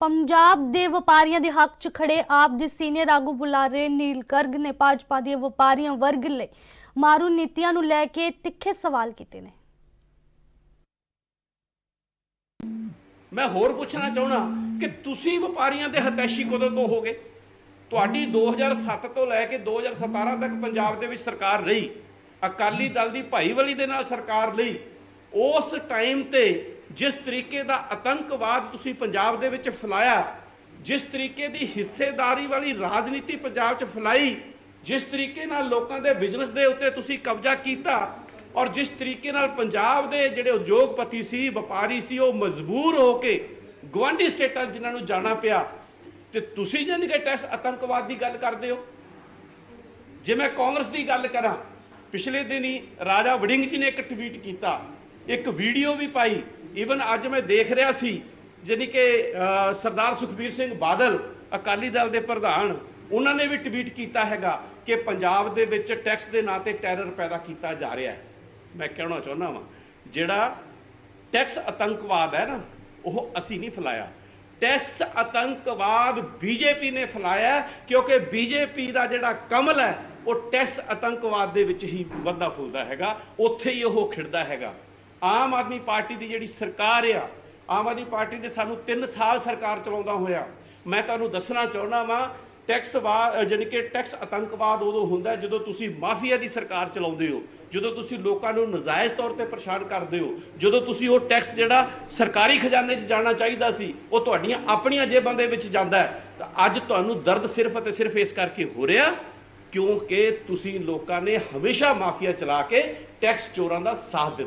ਪੰਜਾਬ ਦੇ ਵਪਾਰੀਆਂ ਦੇ ਹੱਕ 'ਚ ਖੜੇ ਆਪ ਦੇ ਸੀਨੀਅਰ ਆਗੂ ਬੁਲਾਰੇ ਨੀਲ ਗਰਗ ਨੇ ਭਾਜਪਾ ਦੇ ਵਪਾਰੀਆਂ ਵਰਗ ਲਈ ਮਾਰੂ ਨੀਤੀਆਂ ਨੂੰ ਲੈ ਕੇ ਤਿੱਖੇ ਸਵਾਲ ਕੀਤੇ ਨੇ। ਮੈਂ ਹੋਰ ਪੁੱਛਣਾ ਚਾਹਣਾ ਕਿ ਤੁਸੀਂ ਵਪਾਰੀਆਂ ਦੇ ਹਤੈਸ਼ੀ ਕਦੋਂ ਤੋਂ ਹੋਗੇ? ਤੁਹਾਡੀ 2007 ਤੋਂ ਲੈ ਕੇ 2017 ਤੱਕ ਪੰਜਾਬ ਦੇ ਵਿੱਚ ਸਰਕਾਰ ਰਹੀ। ਅਕਾਲੀ ਦਲ ਦੀ ਭਾਈਵਾਲੀ ਦੇ ਨਾਲ ਸਰਕਾਰ ਲਈ ਉਸ ਟਾਈਮ ਤੇ ਜਿਸ ਤਰੀਕੇ ਦਾ ਆਤੰਕਵਾਦ ਤੁਸੀਂ ਪੰਜਾਬ ਦੇ ਵਿੱਚ ਫੈਲਾਇਆ, ਜਿਸ ਤਰੀਕੇ ਦੀ ਹਿੱਸੇਦਾਰੀ ਵਾਲੀ ਰਾਜਨੀਤੀ ਪੰਜਾਬ 'ਚ ਫੈਲਾਈ, ਜਿਸ ਤਰੀਕੇ ਨਾਲ ਲੋਕਾਂ ਦੇ ਬਿਜ਼ਨਸ ਦੇ ਉੱਤੇ ਤੁਸੀਂ ਕਬਜ਼ਾ ਕੀਤਾ ਔਰ ਜਿਸ ਤਰੀਕੇ ਨਾਲ ਪੰਜਾਬ ਦੇ ਜਿਹੜੇ ਉਦਯੋਗਪਤੀ ਸੀ, ਵਪਾਰੀ ਸੀ, ਉਹ ਮਜਬੂਰ ਹੋ ਕੇ ਗਵਾਂਢੀ ਸਟੇਟਾਂ 'ਚ ਜਿਨ੍ਹਾਂ ਨੂੰ ਜਾਣਾ ਪਿਆ, ਤੇ ਤੁਸੀਂ ਜਾਨੀ ਕਿ ਟੈਕਸ ਆਤੰਕਵਾਦ ਦੀ ਗੱਲ ਕਰਦੇ ਹੋ? ਜੇ ਮੈਂ ਕਾਂਗਰਸ ਦੀ ਗੱਲ ਕਰਾਂ, ਪਿਛਲੇ ਦਿਨੀ ਰਾਜਾ ਵੜਿੰਗ ਜੀ ਨੇ ਇੱਕ ਟਵੀਟ ਕੀਤਾ, ਇੱਕ ਵੀਡੀਓ ਵੀ ਪਾਈ ਈਵਨ ਅੱਜ ਮੈਂ ਦੇਖ ਰਿਹਾ ਸੀ ਜਾਣੀ ਕਿ ਸਰਦਾਰ ਸੁਖਬੀਰ ਸਿੰਘ ਬਾਦਲ ਅਕਾਲੀ ਦਲ ਦੇ ਪ੍ਰਧਾਨ ਉਹਨਾਂ ਨੇ ਵੀ ਟਵੀਟ ਕੀਤਾ ਹੈਗਾ ਕਿ ਪੰਜਾਬ ਦੇ ਵਿੱਚ ਟੈਕਸ ਦੇ ਨਾਂ ਤੇ ਟੈਰਰ ਪੈਦਾ ਕੀਤਾ ਜਾ ਰਿਹਾ ਹੈ। ਮੈਂ ਕਹਿਣਾ ਚਾਹੁੰਦਾ ਵਾਂ ਜਿਹੜਾ ਟੈਕਸ ਆਤੰਕਵਾਦ ਹੈ ਨਾ ਉਹ ਅਸੀਂ ਨਹੀਂ ਫੈਲਾਇਆ। ਟੈਕਸ ਆਤੰਕਵਾਦ ਬੀਜੇਪੀ ਨੇ ਫੈਲਾਇਆ ਹੈ, ਕਿਉਂਕਿ ਬੀਜੇਪੀ ਦਾ ਜਿਹੜਾ ਕਮਲ ਹੈ ਉਹ ਟੈਕਸ ਆਤੰਕਵਾਦ ਦੇ ਵਿੱਚ ਹੀ ਵੱਧਦਾ ਫੁੱਲਦਾ ਹੈਗਾ ਉੱਥੇ ਹੀ ਉਹ ਖਿੜਦਾ ਹੈਗਾ। ਆਮ ਆਦਮੀ ਪਾਰਟੀ ਦੀ ਜਿਹੜੀ ਸਰਕਾਰ ਆ, ਆਮ ਆਦਮੀ ਪਾਰਟੀ ਦੇ ਸਾਨੂੰ 3 ਸਾਲ ਸਰਕਾਰ ਚਲਾਉਂਦਾ ਹੋਇਆ। ਮੈਂ ਤੁਹਾਨੂੰ ਦੱਸਣਾ ਚਾਹੁੰਦਾ ਵਾਂ ਟੈਕਸ ਵਾ ਜਾਣੀ ਕਿ ਟੈਕਸ ਆਤੰਕਵਾਦ ਉਦੋਂ ਹੁੰਦਾ ਜਦੋਂ ਤੁਸੀਂ ਮਾਫੀਆ ਦੀ ਸਰਕਾਰ ਚਲਾਉਂਦੇ ਹੋ, ਜਦੋਂ ਤੁਸੀਂ ਲੋਕਾਂ ਨੂੰ ਨਜਾਇਜ਼ ਤੌਰ ਤੇ ਪਰੇਸ਼ਾਨ ਕਰਦੇ ਹੋ, ਜਦੋਂ ਤੁਸੀਂ ਉਹ ਟੈਕਸ ਜਿਹੜਾ ਸਰਕਾਰੀ ਖਜ਼ਾਨੇ 'ਚ ਜਾਣਾ ਚਾਹੀਦਾ ਸੀ, ਉਹ ਤੁਹਾਡੀਆਂ ਆਪਣੀਆਂ ਜੇਬਾਂ ਦੇ ਵਿੱਚ ਜਾਂਦਾ ਹੈ। ਤਾਂ ਅੱਜ ਤੁਹਾਨੂੰ ਦਰਦ ਸਿਰਫ ਅਤੇ ਸਿਰਫ ਇਸ ਕਰਕੇ ਹੋ ਰਿਹਾ, ਕਿਉਂਕਿ ਤੁਸੀਂ ਲੋਕਾਂ ਨੇ ਹਮੇਸ਼ਾ ਮਾਫੀਆ ਚਲਾ ਕੇ ਟੈਕਸ ਚੋਰਾਂ ਦਾ ਸਾਥ ਦਿੱਤਾ।